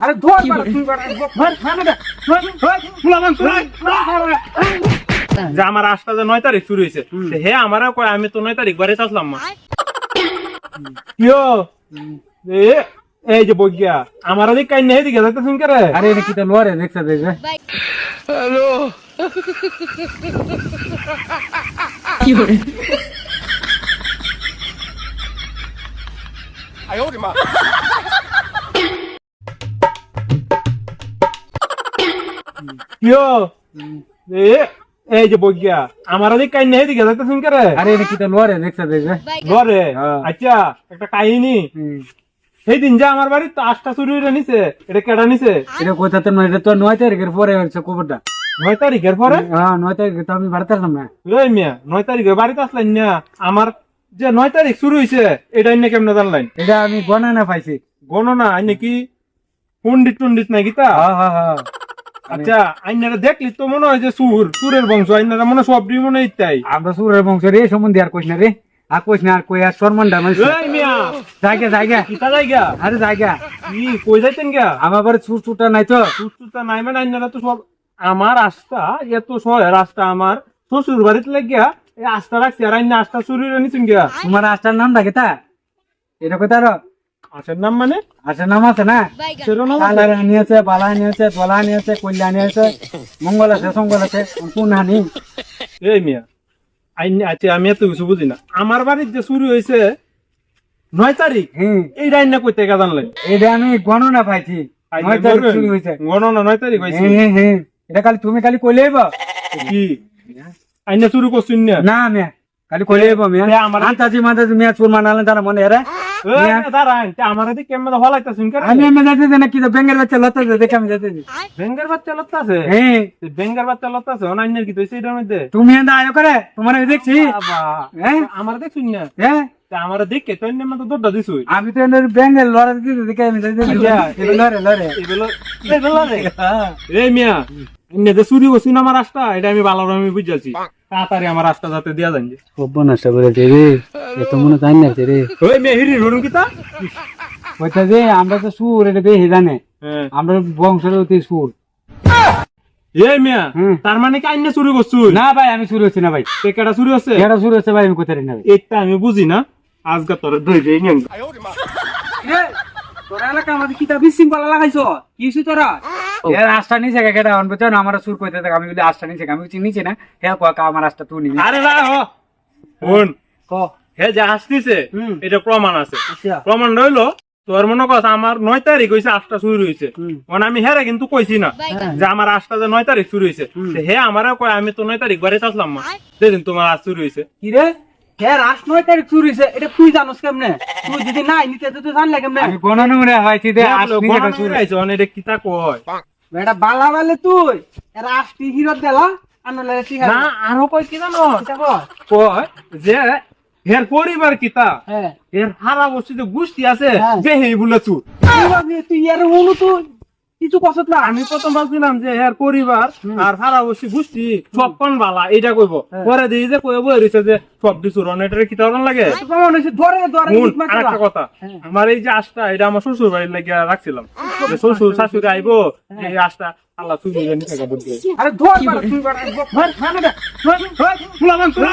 আরে ধর তুই মানে যে আমার আসটা যে নয় তারিখ শুরু হয়েছে হে আমারও কয় আমি তো নয় তারিখ বাড়ি আসলাম মা এ এই যে বজ্ঞা আমার ওদিক কাই নেই দিকে যাইতে শুন করে আরে এটা কি তো লোরে দেখছ দেখবে কিও এ এই যে আমার নেই দিকে আরে এটা কি তো দেখবে ঘরে হ্যাঁ। আচ্ছা একটা কাহিনী। সেই দিন যে আমার বাড়ি তো আটটা চুরি নিছে এটা কেটা নিছে? এটা কোথাতে নয় এটা তো নয় তারিখের পরে হচ্ছে খবরটা। নয় তারিখের পরে? হ্যাঁ নয় তারিখে তো আমি বাড়িতে আসলাম না। ওই মিয়া নয় তারিখে বাড়িতে আসলেন না। আমার যে নয় তারিখ শুরু হয়েছে এটা অন্য কেমনে জানলেন? এটা আমি গণনা পাইছি। গণনা আইনে কি পন্ডিত টন্ডিত নাই গীতা হ্যাঁ হ্যাঁ হ্যাঁ। আচ্ছা আইনারা দেখলি তো মনে হয় যে সুর সুরের বংশ আইনারা মনে হয় সবরি মনে ইত্যাই আমরা সুরের বংশ রে সম্বন্ধে আর কইস না রে। আর কইস না আর কই আর সম্মানটা মানে জায়গা জায়গা। কিতা জায়গা? আরে জায়গা। কি কই যাইতেন গা আমার বাড়ি চুর চুরটা নাই তো। সুস্থতা নাই মানে আইনারা তো সব আমার আস্থা এত শহরের আস্থা আমার শ্বশুর বাড়িতে লাগিয়া এই আস্থা রাখছি আর আইনা আস্থা চুরি নিছেন গা তোমার আস্তার নাম ডাকে তা? এটা কোথা রো আসার নাম মানে? আস্তার নাম আছে না? নাম আছে? বালা আনিয়েছে দলা আনিয়েছে কল্যাণ আনিয়েছে মঙ্গল আছে সঙ্গল আছে কোন হানি এই মিয়া আচ্ছা আমি এত কিছু বুঝি না। আমার বাড়ির যে শুরু হয়েছে নয় তারিখ এই রান্না করতে গা জানলেন এটা আমি গণনা পাইছি। নয় তারিখ শুরু হয়েছে। গণনা নয় তারিখ হয়েছে? হ্যাঁ হ্যাঁ হ্যাঁ। এটা খালি তুমি খালি কইলে আইবা কি? আইনা শুরু করছুন না? না মিয়া। খালি কইলে আইবা মিয়া। আমার- আন্তাজি মান্তাজি মিয়া চুর মানালেন তারা মনে এরা মিয়া তা আমি না কি তো বেঙ্গের বাচ্চা লতা দেখে আমি যাইতে বেঙ্গার বাচ্চা লত্তা আছে হ্যাঁ বেঙ্গার বাচ্চা লত্তা আছে অনান্যের কি মধ্যে? তুমি আয়ো করে তোমার আমি দেখছি। বাবা হ্যাঁ? আমার না। হ্যাঁ? আমার দেখে তো আমি তো লড়া দিতে দেখে আমি লড়ে লড়ে রে মিয়া এনে যে চুরি করছুন আমার রাস্তা এটা আমি ভালো আমি বুঝাচ্ছি। তাড়াতাড়ি আমার রাস্তা যাতে দেওয়া যায় খুব করেছে রে। এত মনে জানি না রে। ওই মেয়ে হিরি কিতা ওইটা যে আমরা তো সুর এটা বেশি জানে। হ্যাঁ। আমরা বংশের অতি সুর। এই মিয়া তার মানে কি আইনে চুরি না ভাই আমি সুর হচ্ছি না ভাই। কেটা চুরি হচ্ছে? এটা সুর হচ্ছে ভাই আমি কোথায় না ভাই। এটা আমি বুঝি না। আজকে তোর ধরে নিয়ে তোরা এলাকা আমাদের কিতা বিশৃঙ্খলা লাগাইছো? কিছু তোরা? এর আস্থা নিচে কেটা আনবে তো আমার সুর কইতে থাক আমি আস্থা নিচে আমি কিছু নিচে না কাকা আমার আস্থা তুই নিবি। আরে না হো। শুন। ক? হে যা আসতিছে। এটা প্রমাণ আছে। আচ্ছা। প্রমাণ রইল তোর মনে কর আমার নয় তারিখ হয়েছে আটটা শুরু হয়েছে। মানে আমি হেরে কিন্তু কইছি না যে আমার আটটা যে নয় তারিখ শুরু হয়েছে হে আমারও কয় আমি তো নয় তারিখ বাড়িতে আসলাম মা যেদিন তোমার আজ শুরু হয়েছে কি রে? হ্যাঁ রাস নয় তারিখ শুরু হয়েছে এটা তুই জানোস কেমনে? তুই যদি নাই নিতে তো তুই জানলে কেমনে? আমি গণনা এটা কিতা কয়? বেটা বালা বালে তুই। রাষ্ট্রি হিরো দেলা না আরও কয় কি জানো? আছে কয়? কয় যে হের পরিবার কিতা হ্যাঁ। হারা আছে হ্যাঁ। যে হেই বলে তুই। তুই কিছু কসত না আমি প্রথম ভাবছিলাম যে এর পরিবার আর সারা বসি গোষ্ঠী সব কোন বালা এটা কইব হ্যাঁ। পরে দিয়ে যে কইব রইছে যে সব কিছু রনেটারে কি তরন লাগে ধরে ধরে আরেকটা কথা হ্যাঁ। আমার এই যে আশটা এটা আমার শ্বশুর বাড়ির লাগিয়া রাখছিলাম যে শ্বশুর শাশুড়ি আইবো হ্যাঁ। এই আশটা আল্লাহ চুরি নিতে গেছে আরে ধর তুই ধর মানে দে ধর ধর ফুলাবান তুই